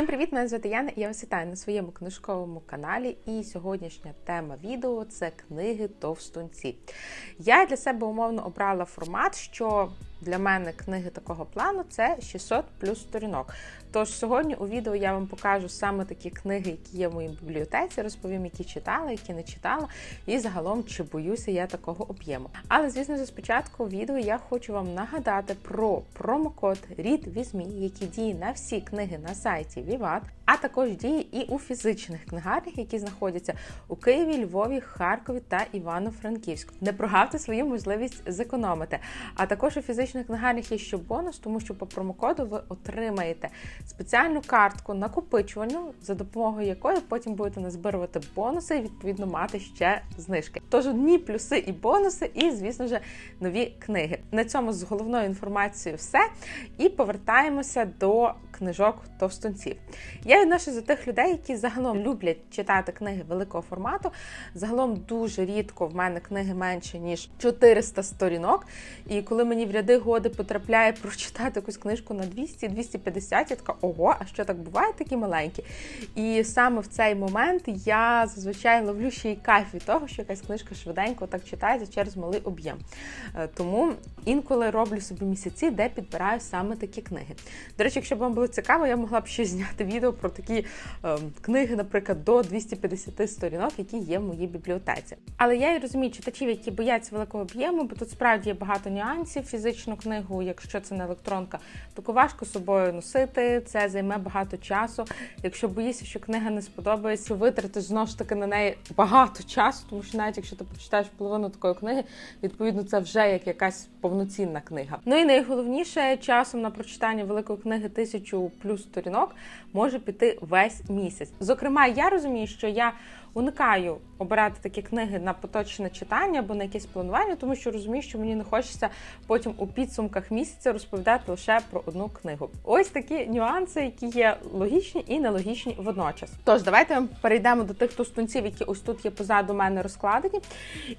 Всім привіт! Мене звати Яна я вас вітаю на своєму книжковому каналі. І сьогоднішня тема відео це книги товстунці. Я для себе умовно обрала формат, що для мене книги такого плану це 600 плюс сторінок. Тож сьогодні у відео я вам покажу саме такі книги, які є в моїй бібліотеці, розповім, які читала, які не читала, і загалом чи боюся я такого об'єму. Але звісно ж, спочатку відео я хочу вам нагадати про промокод Рід Візьмі, який діє на всі книги на сайті Vivat, а також діє і у фізичних книгарнях, які знаходяться у Києві, Львові, Харкові та Івано-Франківську. Не прогавте свою можливість зекономити. А також у фізичних книгарнях є ще бонус, тому що по промокоду ви отримаєте спеціальну картку накопичувальну, за допомогою якої потім будете назбирувати бонуси і відповідно мати ще знижки. Тож одні плюси і бонуси, і, звісно ж, нові книги. На цьому з головною інформацією все. І повертаємося до книжок товстунців. Я відношусь до тих людей, які загалом люблять читати книги великого формату. Загалом дуже рідко в мене книги менше ніж 400 сторінок. І коли мені в ряди годи потрапляє прочитати якусь книжку на 200-250, я така ого, а що так буває, такі маленькі. І саме в цей момент я зазвичай ловлю ще й кайф від того, що якась книжка швиденько так читається через малий об'єм. Е, Тому інколи роблю собі місяці, де підбираю саме такі книги. До речі, якщо б вам було цікаво, я могла б ще зняти відео про такі е, книги, наприклад, до 250 сторінок, які є в моїй бібліотеці. Але я і розумію читачів, які бояться великого об'єму, бо тут справді є багато нюансів. Фізичну книгу, якщо це не електронка, таку важко собою носити. Це займе багато часу. Якщо боїшся, що книга не сподобається, витратиш знову ж таки на неї багато часу, тому що навіть якщо ти прочитаєш половину такої книги, відповідно це вже як якась повноцінна книга. Ну і найголовніше часом на прочитання великої книги тисячу плюс сторінок може піти весь місяць. Зокрема, я розумію, що я уникаю обирати такі книги на поточне читання або на якесь планування, тому що розумію, що мені не хочеться потім у підсумках місяця розповідати лише про одну книгу. Ось такі нюанси, які є логічні і нелогічні водночас. Тож давайте перейдемо до тих товстунців, які ось тут є позаду мене розкладені.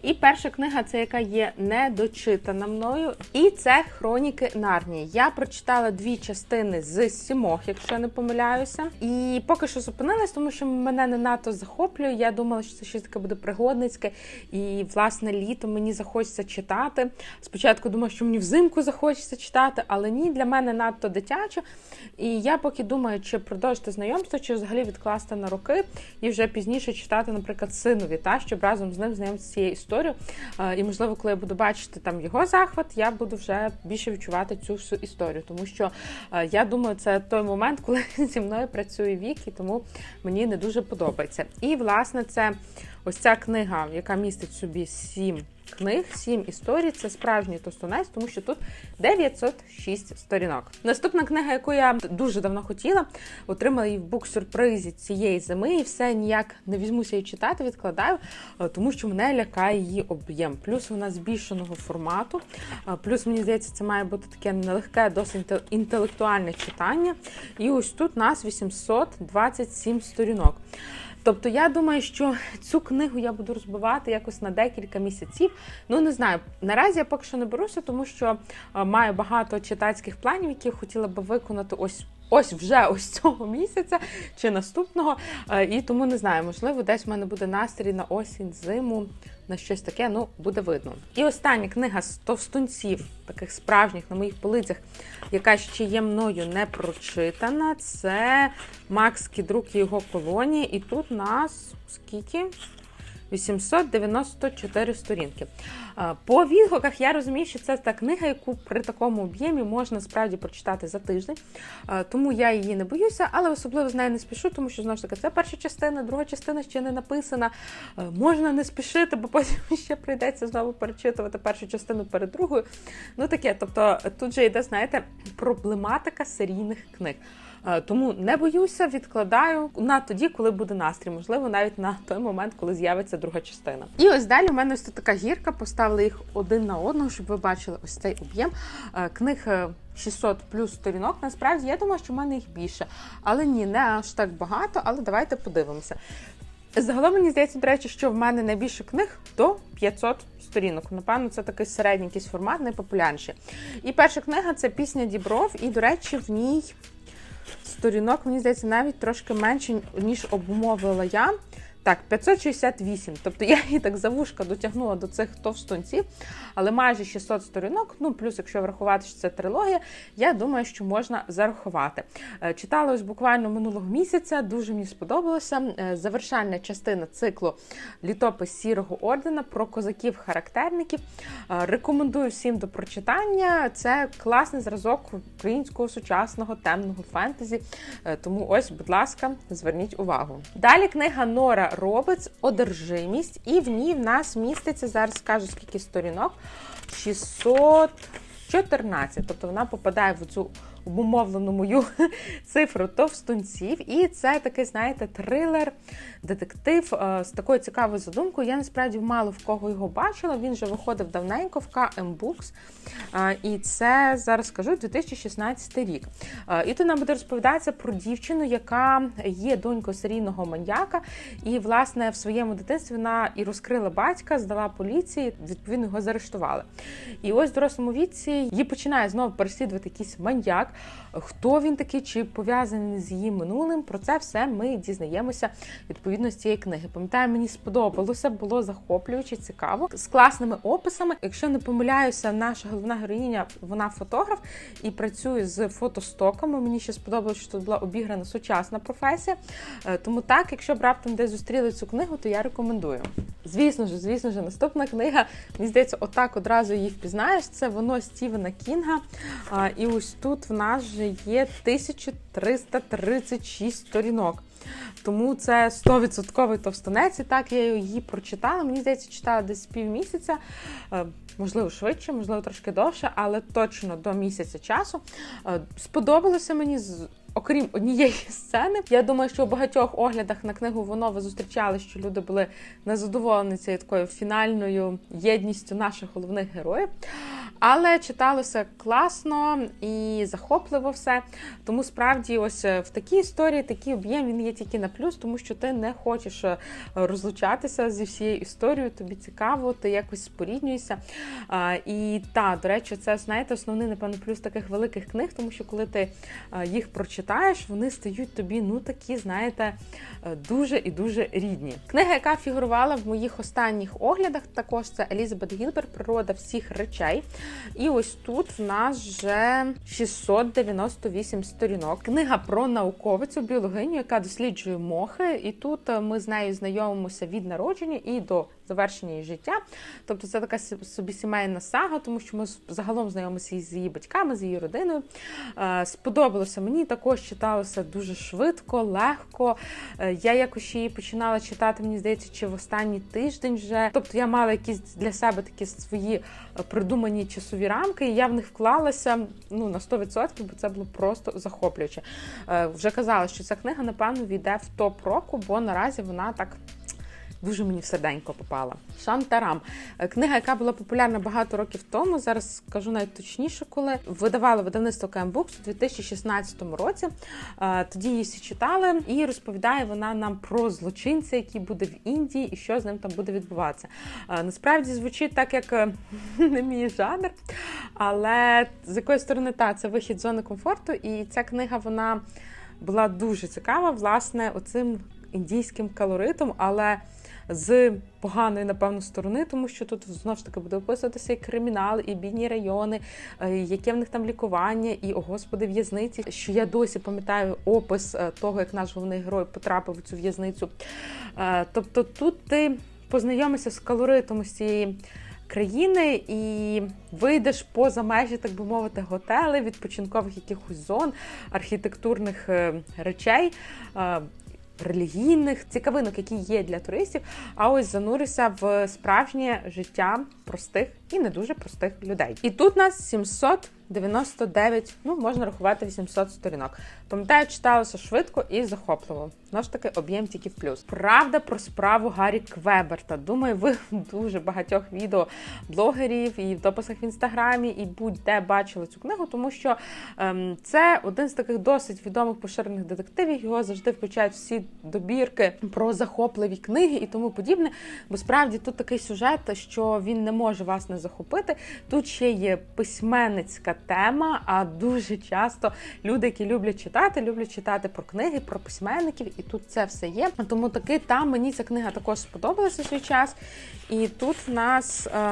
І перша книга це яка є недочитана мною, і це Хроніки Нарнії. Я прочитала дві частини з сімох, якщо я не помиляюся. І поки що зупинилась, тому що мене не надто захоплює. Я думала, що це щось таке буде пригодницьке, і власне літо мені захочеться читати. Спочатку думала, що мені взимку захочеться читати, але ні, для мене надто дитяче. І я поки думаю, чи продовжити знайомство, чи взагалі відкласти на роки і вже пізніше читати, наприклад, синові, та щоб разом з ним знайомитися з цією історією. І можливо, коли я буду бачити там його захват, я буду вже більше відчувати цю всю історію, тому що я думаю, це той момент, коли зі мною працює вік, і тому мені не дуже подобається. І власне це ось ця книга, яка містить собі сім книг, сім історій. Це справжній тостунець, тому що тут 906 сторінок. Наступна книга, яку я дуже давно хотіла, отримала її в бук-сюрпризі цієї зими, і все ніяк не візьмуся її читати, відкладаю, е, тому що мене лякає її об'єм. Плюс вона збільшеного формату. е, Плюс мені здається, це має бути таке нелегке, досить інтелектуальне читання. І ось тут нас 827 сторінок. Тобто я думаю, що цю книгу я буду розбивати якось на декілька місяців. Ну не знаю. Наразі я поки що не беруся, тому що е, маю багато читацьких планів, які хотіла би виконати ось. Ось вже ось цього місяця чи наступного, Е, і тому не знаю, можливо, десь в мене буде настрій на осінь, зиму, на щось таке, ну буде видно. І остання книга з товстунців, таких справжніх на моїх полицях, яка ще є мною не прочитана. Це Макс Кідрук і його колонії. І тут нас скільки? 894 сторінки. По відгуках я розумію, що це та книга, яку при такому об'ємі можна справді прочитати за тиждень. Тому я її не боюся, але особливо з нею не спішу, тому що знову ж таки це перша частина, друга частина ще не написана. Можна не спішити, бо потім ще прийдеться знову перечитувати першу частину перед другою. Ну таке, тобто тут же йде, знаєте, проблематика серійних книг. Е, Тому не боюся, відкладаю на тоді, коли буде настрій, можливо, навіть на той момент, коли з'явиться друга частина. І ось далі у мене ось тут така гірка, поставили їх один на одного, щоб ви бачили ось цей об'єм. Е, Книг е, 600 плюс сторінок. Насправді я думаю, що в мене їх більше, але ні, не аж так багато. Але давайте подивимося. Загалом мені здається, до речі, що в мене найбільше книг до 500 сторінок. Напевно, це такий середній якийсь формат, найпопулярніший. І перша книга це пісня Дібров, і, до речі, в ній сторінок, мені здається, навіть трошки менше, ніж обумовила я. Так, 568. Тобто я її так за вушка дотягнула до цих товстунців, але майже 600 сторінок. Ну, плюс, якщо врахувати, що це трилогія, я думаю, що можна зарахувати. Е, читала ось буквально минулого місяця, дуже мені сподобалося. Е, завершальна частина циклу Літопис сірого ордена про козаків-характерників. Е, рекомендую всім до прочитання. Це класний зразок українського сучасного темного фентезі. Тому ось, будь ласка, зверніть увагу. Далі книга Нора робить одержимість, і в ній в нас міститься, зараз скажу скільки сторінок, 614. Тобто вона попадає в цю обумовлену мою цифру товстунців. І це такий, знаєте, трилер, детектив е, з такою цікавою задумкою. Я насправді мало в кого його бачила. Він вже виходив давненько в KM Books. Е, і це зараз скажу 2016 рік. Е, і тут нам буде розповідатися про дівчину, яка є донькою серійного маньяка. І, власне, в своєму дитинстві вона і розкрила батька, здала поліції, відповідно його заарештували. І ось в дорослому віці її починає знову переслідувати якийсь маньяк. Хто він такий, чи пов'язаний з її минулим? Про це все ми дізнаємося відповідно з цієї книги. Пам'ятаю, мені сподобалося, було захоплююче, цікаво з класними описами. Якщо не помиляюся, наша головна героїня вона фотограф і працює з фотостоками. Мені ще сподобалося, що тут була обіграна сучасна професія. Е, тому так, якщо б раптом десь зустріли цю книгу, то я рекомендую. Звісно ж, звісно ж, наступна книга. Мені здається, отак одразу її впізнаєш. Це воно Стівена Кінга. І ось тут в нас вже є 1336 сторінок. Тому це 100% товстонець, і так я її прочитала. Мені здається, читала десь півмісяця, е, можливо, швидше, можливо, трошки довше, але точно до місяця часу. Е, сподобалося мені Окрім однієї сцени, я думаю, що у багатьох оглядах на книгу воно ви зустрічали, що люди були незадоволені цією такою фінальною єдністю наших головних героїв. Але читалося класно і захопливо все. Тому справді, ось е, в такій історії такий об'єм він є тільки на плюс, тому що ти не хочеш е, розлучатися зі всією історією, тобі цікаво, ти якось споріднюєшся. І так, до речі, це знаєте, основний, напевно, плюс таких великих книг, тому що коли ти їх прочитаєш, вони стають тобі, ну такі, знаєте, е, дуже і дуже рідні. Книга, яка фігурувала в моїх останніх оглядах, також це Елізабет Гілбер Природа всіх речей. І ось тут в нас вже 698 сторінок. Книга про науковицю, біологиню, яка досліджує мохи. І тут е, ми з нею знайомимося від народження і до завершення її життя. Тобто це така собі сімейна сага, тому що ми загалом знайомимося з її батьками, з її родиною. Е, сподобалося мені також читалося дуже швидко, легко. Е, я якось її починала читати, мені здається, чи в останній тиждень вже. Тобто я мала якісь для себе такі свої е, придумані часові рамки, і я в них вклалася ну, на 100%, бо це було просто захоплююче. Вже казала, що ця книга, напевно, війде в топ року, бо наразі вона так дуже мені в серденько попала. Шантарам. Е, книга, яка була популярна багато років тому. Зараз скажу навіть точніше, коли видавала видавництво Кембукс у 2016 році. Е, тоді її всі читали, і розповідає вона нам про злочинця, який буде в Індії, і що з ним там буде відбуватися. Е, насправді звучить так, як не мій жанр, але з якої сторони та це вихід з зони комфорту, і ця книга вона була дуже цікава, власне, оцим індійським калоритом, але з поганої, напевно, сторони, тому що тут знову ж таки буде описуватися і кримінал, і бідні райони, е, яке в них там лікування, і о господи, в'язниці. Що я досі пам'ятаю опис е, того, як наш головний герой потрапив у цю в'язницю. Е, тобто тут ти познайомишся з калоритом з цієї. Країни і вийдеш поза межі, так би мовити, готели, відпочинкових якихось зон, архітектурних речей, релігійних цікавинок, які є для туристів. А ось занурися в справжнє життя простих і не дуже простих людей. І тут нас 700 99, ну можна рахувати 800 сторінок. Пам'ятаю, читалося швидко і захопливо. Знову ж таки, об'єм тільки в плюс. Правда про справу Гаррі Квеберта. Думаю, ви дуже багатьох відео блогерів і в дописах в інстаграмі, і будь-де бачили цю книгу, тому що ем, це один з таких досить відомих поширених детективів. Його завжди включають всі добірки про захопливі книги і тому подібне. Бо справді тут такий сюжет, що він не може вас не захопити. Тут ще є письменницька тема. А дуже часто люди, які люблять читати, люблять читати про книги, про письменників, і тут це все є. Тому таки там мені ця книга також сподобалася свій час. І тут в нас. Е,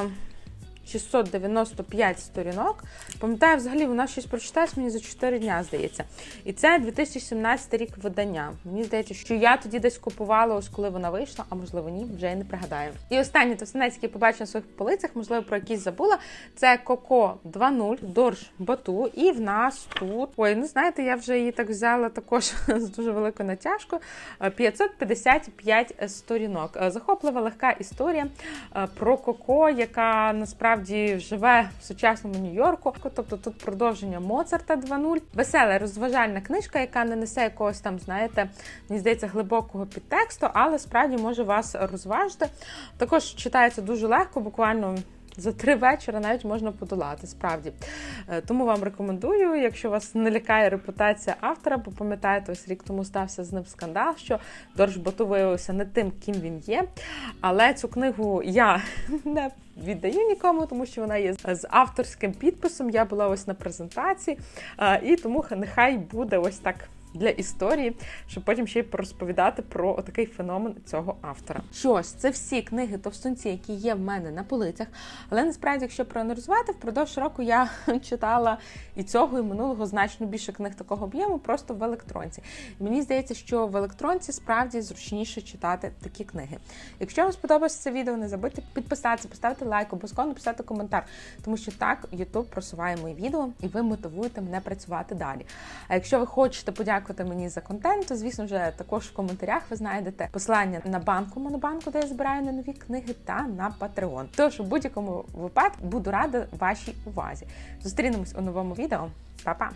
695 сторінок. Пам'ятаю, взагалі вона щось прочитаєш мені за 4 дня, здається. І це 2017 рік видання. Мені здається, що я тоді десь купувала, ось коли вона вийшла, а можливо ні, вже й не пригадаю. І останній товстинець, який побачила на своїх полицях, можливо, про якийсь забула. Це Коко 2.0, Дорж Бату. І в нас тут. Ой, ну знаєте, я вже її так взяла також з дуже великою натяжкою. 555 сторінок. Захоплива легка історія е, про Коко, яка насправді живе в сучасному Нью-Йорку. Тобто тут продовження Моцарта 2.0. Весела розважальна книжка, яка не несе якогось там, знаєте, мені здається, глибокого підтексту, але справді може вас розважити. Також читається дуже легко, буквально. За три вечора навіть можна подолати, справді. Е, Тому вам рекомендую, якщо вас не лякає репутація автора, бо пам'ятаєте, ось рік тому стався з ним скандал, що Дорж Бату виявився не тим, ким він є. Але цю книгу я не віддаю нікому, тому що вона є з авторським підписом. Я була ось на презентації, е, і тому нехай буде ось так для історії, щоб потім ще й порозповідати про отакий феномен цього автора. Що ж, це всі книги товстунці, які є в мене на полицях. Але насправді, якщо проаналізувати, впродовж року я читала і цього, і минулого значно більше книг такого об'єму, просто в електронці. І мені здається, що в електронці справді зручніше читати такі книги. Якщо вам сподобалося це відео, не забудьте підписатися, поставити лайк, обов'язково написати коментар, тому що так YouTube просуває мої відео, і ви мотивуєте мене працювати далі. А якщо ви хочете подякувати мені за контент, то звісно вже також в коментарях ви знайдете посилання на банку Монобанку, де я збираю на нові книги, та на Patreon. Тож у будь-якому випадку буду рада вашій увазі. Зустрінемось у новому відео. Па-па!